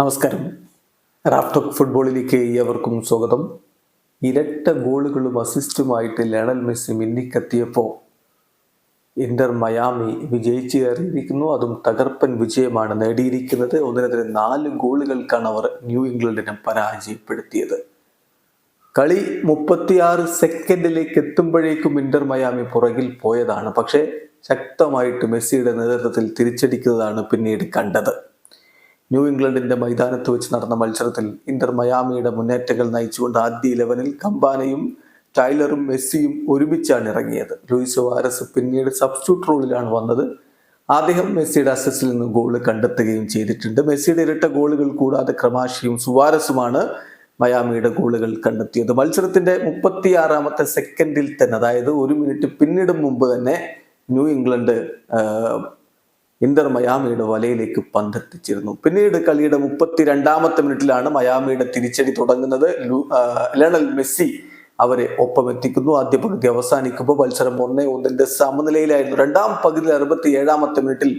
നമസ്കാരം. റാഫ്റ്റോക്ക് ഫുട്ബോളിലേക്ക് ഏവർക്കും സ്വാഗതം. ഇരട്ട ഗോളുകളും അസിസ്റ്റുമായിട്ട് ലയണൽ മെസ്സി മിന്നിക്കെത്തിയപ്പോൾ ഇന്റർ മയാമി വിജയിച്ചു കയറിയിരിക്കുന്നു. അതും തകർപ്പൻ വിജയമാണ് നേടിയിരിക്കുന്നത്. ഒന്നിനെതിരെ നാല് ഗോളുകൾക്കാണ് അവർ ന്യൂ ഇംഗ്ലണ്ടിനെ പരാജയപ്പെടുത്തിയത്. കളി മുപ്പത്തിയാറ് സെക്കൻഡിലേക്ക് എത്തുമ്പോഴേക്കും ഇന്റർ മയാമി പുറകിൽ പോയതാണ്. പക്ഷേ ശക്തമായിട്ട് മെസ്സിയുടെ നേതൃത്വത്തിൽ തിരിച്ചടിക്കുന്നതാണ് പിന്നീട് കണ്ടത്. ന്യൂ ഇംഗ്ലണ്ടിന്റെ മൈതാനത്ത് വെച്ച് നടന്ന മത്സരത്തിൽ ഇന്റർ മയാമിയുടെ മുന്നേറ്റങ്ങൾ നയിച്ചുകൊണ്ട് ആദ്യ ഇലവനിൽ കമ്പാനയും ടൈലറും മെസ്സിയും ഒരുമിച്ചാണ് ഇറങ്ങിയത്. ലൂയിസ് വാരസ് പിന്നീട് സബ്സ്റ്റിറ്റ്യൂട്ട് റോളിലാണ് വന്നത്. അദ്ദേഹം മെസ്സിയുടെ അസസ്സിൽ നിന്ന് ഗോൾ കണ്ടെത്തുകയും ചെയ്തിട്ടുണ്ട്. മെസ്സിയുടെ ഇരട്ട ഗോളുകൾ കൂടാതെ ക്രമാശിയും സുവാരസുമാണ് മയാമിയുടെ ഗോളുകൾ കണ്ടെത്തിയത്. മത്സരത്തിന്റെ മുപ്പത്തിയാറാമത്തെ സെക്കൻഡിൽ തന്നെ അതായത് ഒരു മിനിറ്റ് പിന്നിടും മുമ്പ് തന്നെ ന്യൂ ഇംഗ്ലണ്ട് ഇന്റർ മയാമിയുടെ വലയിലേക്ക് പന്തെത്തിച്ചിരുന്നു. പിന്നീട് കളിയുടെ മുപ്പത്തിരണ്ടാമത്തെ മിനിറ്റിലാണ് മയാമിയുടെ തിരിച്ചടി തുടങ്ങുന്നത്. ലണൽ മെസ്സി അവരെ ഒപ്പമെത്തിക്കുന്നു. ആദ്യ പകുതി അവസാനിക്കുമ്പോൾ മത്സരം ഒന്നേ ഒന്നിന്റെ സമനിലയിലായിരുന്നു. രണ്ടാം പകുതി അറുപത്തി ഏഴാമത്തെ മിനിറ്റിൽ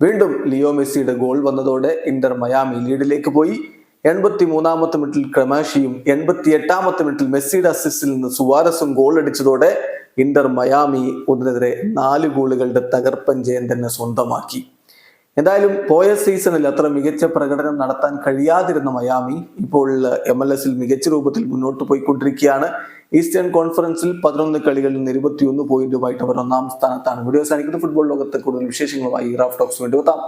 വീണ്ടും ലിയോ മെസ്സിയുടെ ഗോൾ വന്നതോടെ ഇന്റർ മയാമി ലീഡിലേക്ക് പോയി. എൺപത്തി മൂന്നാമത്തെ മിനിറ്റിൽ ക്രമാഷിയും എൺപത്തി എട്ടാമത്തെ മിനിറ്റിൽ മെസ്സിയുടെ അസിസ്റ്റിൽ നിന്ന് സുവാരസും ഗോൾ അടിച്ചതോടെ ഇന്റർ മയാമി ഒന്നിനെതിരെ നാല് ഗോളുകളുടെ തകർപ്പൻ ജയം തന്നെ സ്വന്തമാക്കി. എന്തായാലും പോയ സീസണിൽ അത്ര മികച്ച പ്രകടനം നടത്താൻ കഴിയാതിരുന്ന മയാമി ഇപ്പോൾ എം എൽ എസിൽ മികച്ച രൂപത്തിൽ മുന്നോട്ട് പോയിക്കൊണ്ടിരിക്കുകയാണ്. ഈസ്റ്റേൺ കോൺഫറൻസിൽ പതിനൊന്ന് കളികളിൽ നിന്ന് ഇരുപത്തിയൊന്ന് പോയിന്റുമായിട്ട് അവർ ഒന്നാം സ്ഥാനത്താണ്. വീഡിയോ സാധിക്കുന്നത് ഫുട്ബോൾ ലോകത്തെ കൂടുതൽ വിശേഷങ്ങളുമായി റാഫ് ടോക്സ് വേണ്ടി എത്താം.